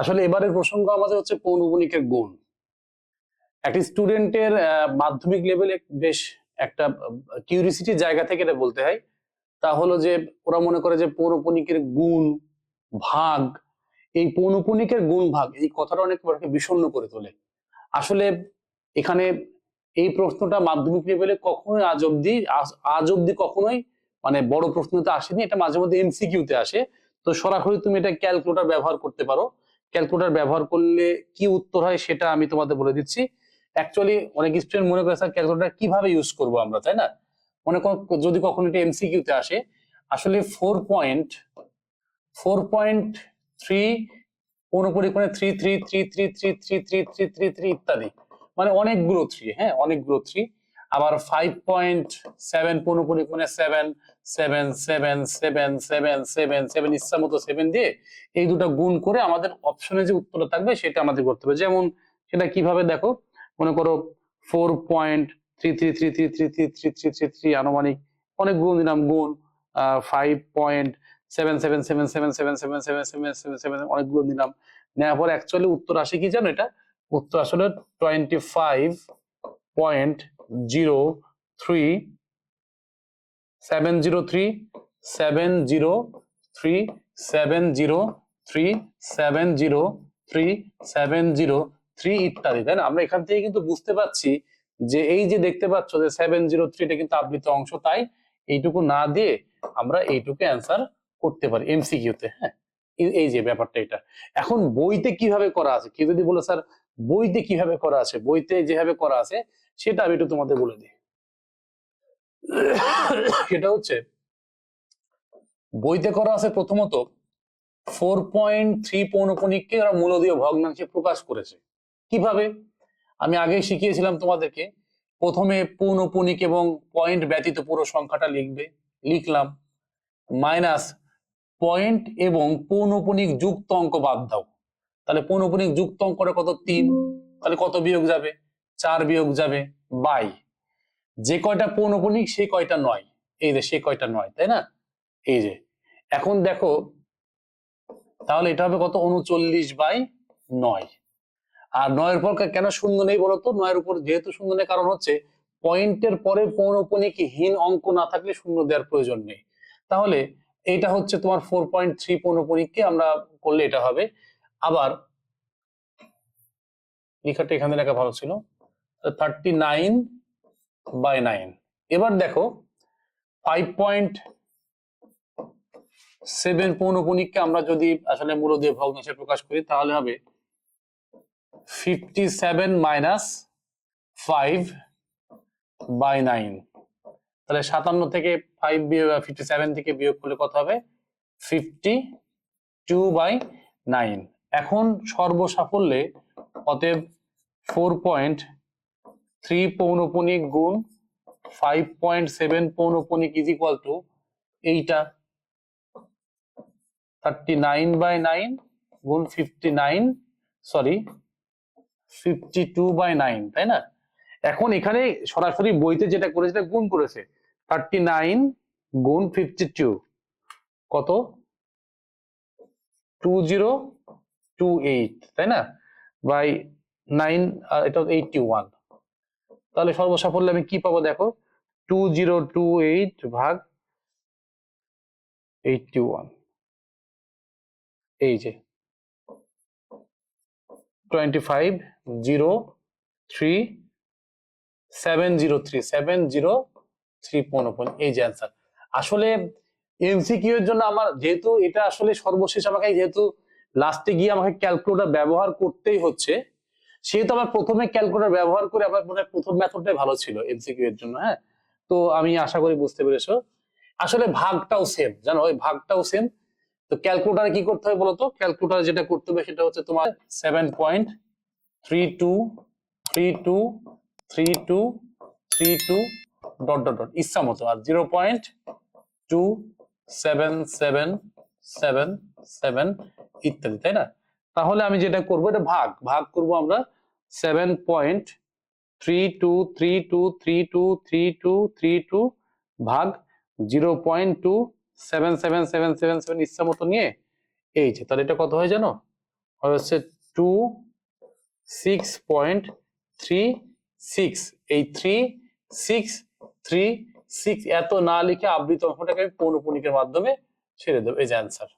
আসলে এবারের প্রসঙ্গ আমাদের হচ্ছে পৌনপুনিকের গুণ। একটি স্টুডেন্টের মাধ্যমিক লেভেলে বেশ একটা কিউরিসিটির জায়গা থেকে এটা বলতে হয়। তা হলো যে, ওরা মনে করে যে পৌনপুনিকের গুণ, ভাগ, এই পৌনপুনিকের গুণ ভাগ, এই কথাটা অনেক বিষণ্ণ করে তোলে। আসলে এখানে এই প্রশ্নটা মাধ্যমিক লেভেলে কখনোই আজ অব্দি আজ অব্দি কখনোই মানে বড় প্রশ্নতে আসেনি, এটা মাঝে মধ্যে এমসিকিউতে আসে। তো সরাসরি তুমি এটা ক্যালকুলেটর ব্যবহার করতে পারো। ক্যালকুলেটর ব্যবহার করলে কি উত্তর হয় সেটা আমি তোমাদের বলে দিচ্ছি অ্যাকচুয়ালি অনেক স্টুডেন্ট মনে করে স্যার ক্যালকুলেটর কীভাবে ইউজ করব আমরা তাই না মনে করো যদি কখনো এটা এমসিকিউতে আসে আসলে four point four point three পৌনপরিক্রমে three three three three three three three three three three ইত্যাদি মানে অনেকগুলো থ্রি হ্যাঁ অনেকগুলো থ্রি আবার five point seven পৌনপরিক্রমে seven seven seven seven seven seven seven ইচ্ছা মতো সেভেন দিয়ে এই দুটো গুণ করে আমাদের অপশনে যে উত্তরটা থাকবে সেটা আমাদের করতে হবে যেমন সেটা কীভাবে দেখো মনে করো four point three three three three three three three three three three আনুমানিক অনেক গুণ দিলাম গুণ five point seven seven seven seven seven seven seven seven seven seven অনেক অনেকগুলো দিলাম নেওয়ার পর অ্যাকচুয়ালি উত্তর আসে কি জানো এটা উত্তর আসলে twenty five point zero three seven zero three seven zero three seven zero three seven zero three seven zero three ইত্যাদি। তাই না? আমরা এখান থেকে কিন্তু বুঝতে পারছি যে এই যে দেখতে পাচ্ছ যে সেভেন জিরো থ্রি এটা কিন্তু আবৃত অংশ, তাই এইটুকু না দিয়ে আমরা এইটুকু অ্যান্সার করতে পারি এমসিকিউতে হ্যাঁ? এই- এই যে ব্যাপারটা এটা। এখন বইতে কীভাবে করা আছে? কেউ যদি বলে, স্যার বইতে কীভাবে করা আছে, বইতে যেভাবে করা আছে, সেটা আমি একটু তোমাদের বলে দিই। সেটা হচ্ছে, বইতে করা আছে প্রথমত ফোর পয়েন্ট থ্রি পৌনপণিককে ওরা মূলদীয় ভগ্নাংশে প্রকাশ করেছে। কীভাবে? আমি আগে শিখিয়েছিলাম তোমাদেরকে, প্রথমে পৌনপণিক এবং পয়েন্ট ব্যতীত পুরো সংখ্যাটা লিখবে, লিখলাম মাইনাস পয়েন্ট এবং পৌনপণিক যুক্ত অঙ্ক বাদ দাও। তাহলে পৌনপণিক যুক্ত অঙ্কটা কত? তিন। তাহলে কত বিয়োগ যাবে? চার বিয়োগ যাবে বাই। যে কয়টা পৌনপণিক সে কয়টা নয়। এই যে সে কয়টা নয়, তাই না? এই যে। এখন দেখো, তাহলে এটা হবে কত? উনচল্লিশ বাই নয়। আর নয়ের পর কেন শূন্য নেই বলতো? নয়ের উপর যেহেতু শূন্য নেই, কারণ হচ্ছে পয়েন্টের পরে পৌনপণিক হীন অঙ্ক না থাকলে শূন্য দেওয়ার প্রয়োজন নেই। তাহলে এটা হচ্ছে তোমার ফোর পয়েন্ট থ্রি পৌনপণিককে আমরা করলে এটা হবে। আবার লেখাটা এখানে লেখা ভালো ছিল। থার্টি নাইন বাই নাইন এবার দেখো ফাইভ পয়েন্ট সেভেন পৌনপুনিককে আমরা যদি আসলে মূলদীয় ভগ্নাংশে প্রকাশ করি, তাহলে হবে fifty seven minus five by nine তাহলে সাতান্ন থেকে ফাইভ ফিফটি সেভেন থেকে বিয়োগ করলে কত হবে? ফিফটি টু বাই নাইন এখন সর্বসাফল্যে অতএব ফোর পয়েন্ট থ্রি পৌনপুনিক গুণ ফাইভ পয়েন্ট সেভেন পৌনপুনিক ইজ ইকুয়াল টু এইটা। থার্টি নাইন বাই নাইন গুণ fifty nine sorry fifty two by nine তাই না? এখন এখানে সরাসরি বইতে যেটা করেছে সেটা গুণ করেছে। থার্টি নাইন গুণ ফিফটি টু কত? টু জিরো টু এইট তাই না? বাই এটা এইটটি ওয়ান তাহলে আমি কি পাবো দেখো? টু জিরো টু এইট ভাগ এইটটি ওয়ান এই যে twenty five zero three seven zero three seven zero three পনেরো এই যে অ্যান্সার আসলে এমসিকিউ এর জন্য আমার, যেহেতু এটা আসলে সর্বশেষ আমাকে, যেহেতু লাস্টে গিয়ে আমাকে ক্যালকুলেটার ব্যবহার করতেই হচ্ছে। সেহেতু আমার প্রথমে ক্যালকুলেটর ব্যবহার করে আমার মনে হয় প্রথম মেথডটাই ভালো ছিল এমসিকিউ এর জন্য হ্যাঁ? তো আমি আশা করি বুঝতে পেরেছ। আসলে ভাগটাও সেম জানো? ওই ভাগটাও সেম তো ক্যালকুলেটারে কি করতে হবে বলতো? ক্যালকুলেটারে যেটা করতে হবে সেটা হচ্ছে তোমার seven point three two three two three two three two dot dot dot ইচ্ছা মতো। আর zero point two seven seven seven seven ইত্যাদি, তাই না? তাহলে আমি যেটা করব, এটা ভাগ। ভাগ করব আমরা seven point three two three two three two three two three two ভাগ zero point two seven seven seven seven seven ইচ্ছা মতো নিয়ে এই যে, তাহলে এটা কত হয় জানো? হচ্ছে two six point three six এই থ্রি সিক্স থ্রি সিক্স এত না লিখে আবৃত অঙ্কটাকে আমি পৌনপুনিকের মাধ্যমে ছেড়ে দেবো। এই যে অ্যান্সার